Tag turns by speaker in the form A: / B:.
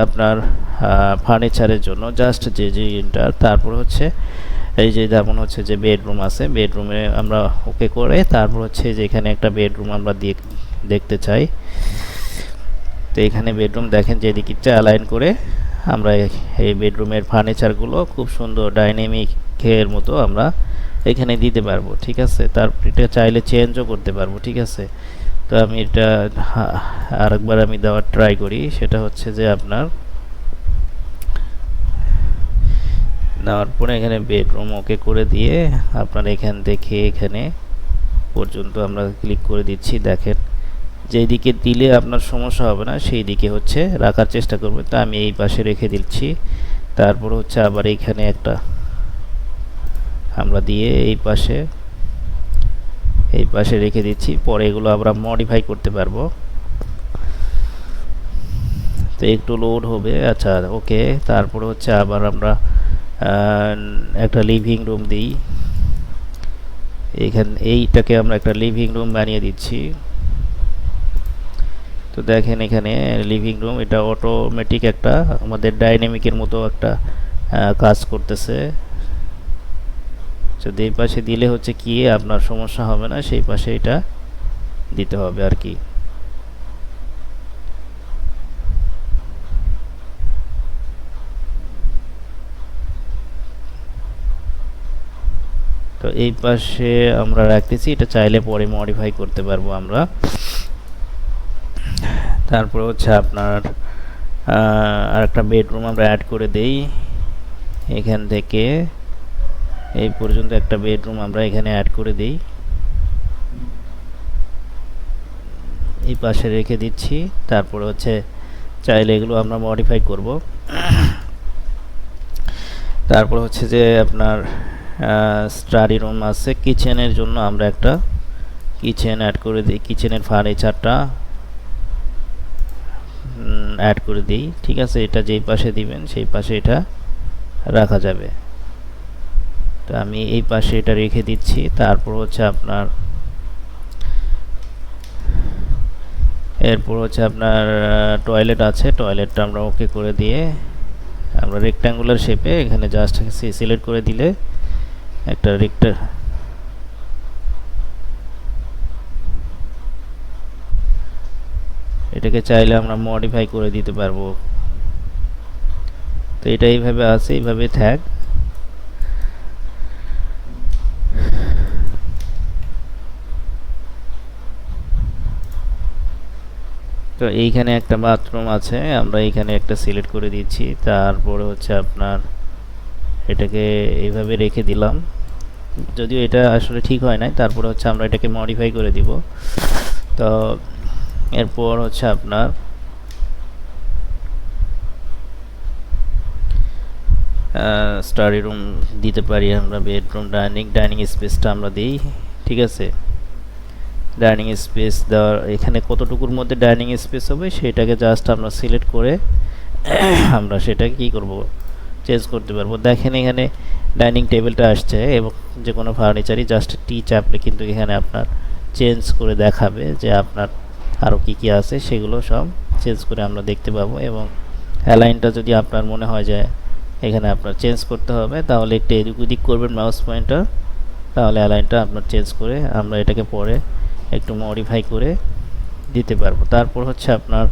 A: আপনার ফার্নিচারের জন্য জাস্ট যে যে ইন্টার তারপর হচ্ছে এই যে যেমন হচ্ছে যে বেডরুম আছে বেডরুমে আমরা ওকে করে, তারপর হচ্ছে যে এখানে একটা বেডরুম আমরা দেখতে চাই। তো এখানে বেডরুম দেখেন যে দিকটা অ্যালাইন করে আমরা এই- বেডরুমের ফার্নিচারগুলো খুব সুন্দর ডাইনামিকের মতো আমরা এখানে দিতে পারব, ঠিক আছে? তারপর এটা চাইলে চেঞ্জও করতে পারব, ঠিক আছে? তো আমি এটা আরেকবার আমি দেওয়ার ট্রাই করি। সেটা হচ্ছে যে আপনার, নেওয়ার পরে এখানে বেডরুম ওকে করে দিয়ে আপনার এখান থেকে এখানে পর্যন্ত আমরা ক্লিক করে দিচ্ছি। দেখেন, যেই দিকে দিলে আপনার সমস্যা হবে না, সেই দিকে হচ্ছে রাখার চেষ্টা করবে তো আমি এই পাশে রেখে দিচ্ছি। তারপর হচ্ছে আবার এইখানে একটা, আমরা দিয়ে এই পাশে এই পাশে রেখে দিচ্ছি। পরে এগুলো আমরা মডিফাই করতে পারব। তো একটু লোড হবে। আচ্ছা ওকে তারপরে হচ্ছে আবার আমরা একটা লিভিং রুম দিই। এইখান এইটাকে আমরা একটা লিভিং রুম বানিয়ে দিচ্ছি। তো দেখেন এখানে লিভিং রুম এটা অটোমেটিক একটা, আমাদের ডাইনামিকের মতো একটা কাজ করতেছে। যদি এই পাশে দিলে হচ্ছে কি আপনার সমস্যা হবে না, সেই পাশে এটা দিতে হবে আর কি। তো এই পাশে আমরা রাখতেছি, এটা চাইলে পরে মডিফাই করতে পারব আমরা। তারপরে হচ্ছে আপনার আর একটা বেডরুম আমরা অ্যাড করে দেই। এখান থেকে এই পর্যন্ত একটা বেডরুম আমরা এখানে অ্যাড করে দিই। এই পাশে রেখে দিচ্ছি, তারপরে হচ্ছে চাইলে এগুলো আমরা মডিফাই করব। তারপর হচ্ছে যে আপনার স্টাডি রুম আছে কিচেনের জন্য আমরা একটা কিচেন অ্যাড করে দিই কিচেনের ফার্নিচারটা অ্যাড করে দিই, ঠিক আছে? এটা যেই পাশে দিবেন, সেই পাশে এটা রাখা যাবে। তো আমি এই পাশে এটা রেখে দিচ্ছি। তারপর হচ্ছে আপনার, এরপর হচ্ছে আপনার টয়লেট আছে। টয়লেটটা আমরা ওকে করে দিয়ে আমরা রেক্ট্যাঙ্গুলার শেপে এখানে জাস্ট সিলেক্ট করে দিলে একটা রেক্টার এটাকে চাইলে আমরা মডিফাই করে দিতে পারব। তো এটা এইভাবে আছে, এইভাবে থাক তো এইখানে একটা বাথরুম আছে, আমরা এইখানে একটা সিলেক্ট করে দিচ্ছি। তারপরে হচ্ছে আপনার এটাকে এইভাবে রেখে দিলাম। যদিও এটা আসলে ঠিক হয় নাই, তারপরে হচ্ছে আমরা এটাকে মডিফাই করে দিব। তো এরপর হচ্ছে আপনার স্টাডি রুম দিতে পারি আমরা বেডরুম ডাইনিং ডাইনিং স্পেসটা আমরা দিই, ঠিক আছে? ডাইনিং স্পেস দেওয়ার এখানে কতটুকুর মধ্যে ডাইনিং স্পেস হবে সেটাকে জাস্ট আমরা সিলেক্ট করে আমরা সেটা কি করব? চেঞ্জ করতে পারব। দেখেন এখানে ডাইনিং টেবিলটা আসছে এবং যে কোনো ফার্নিচারই জাস্ট টি চাপলে কিন্তু এখানে আপনার চেঞ্জ করে দেখাবে যে আপনার আরও কী কী আছে, সেগুলো সব চেঞ্জ করে আমরা দেখতে পাবো এবং অ্যালাইনটা যদি আপনার মনে হয় যে এখানে আপনার চেঞ্জ করতে হবে, তাহলে একটু এদিক ওদিক করবেন মাউস পয়েন্টটা তাহলে অ্যালাইনটা আপনার চেঞ্জ করে আমরা এটাকে পরে একটু মডিফাই করে দিতে পারব। তারপর হচ্ছে আপনার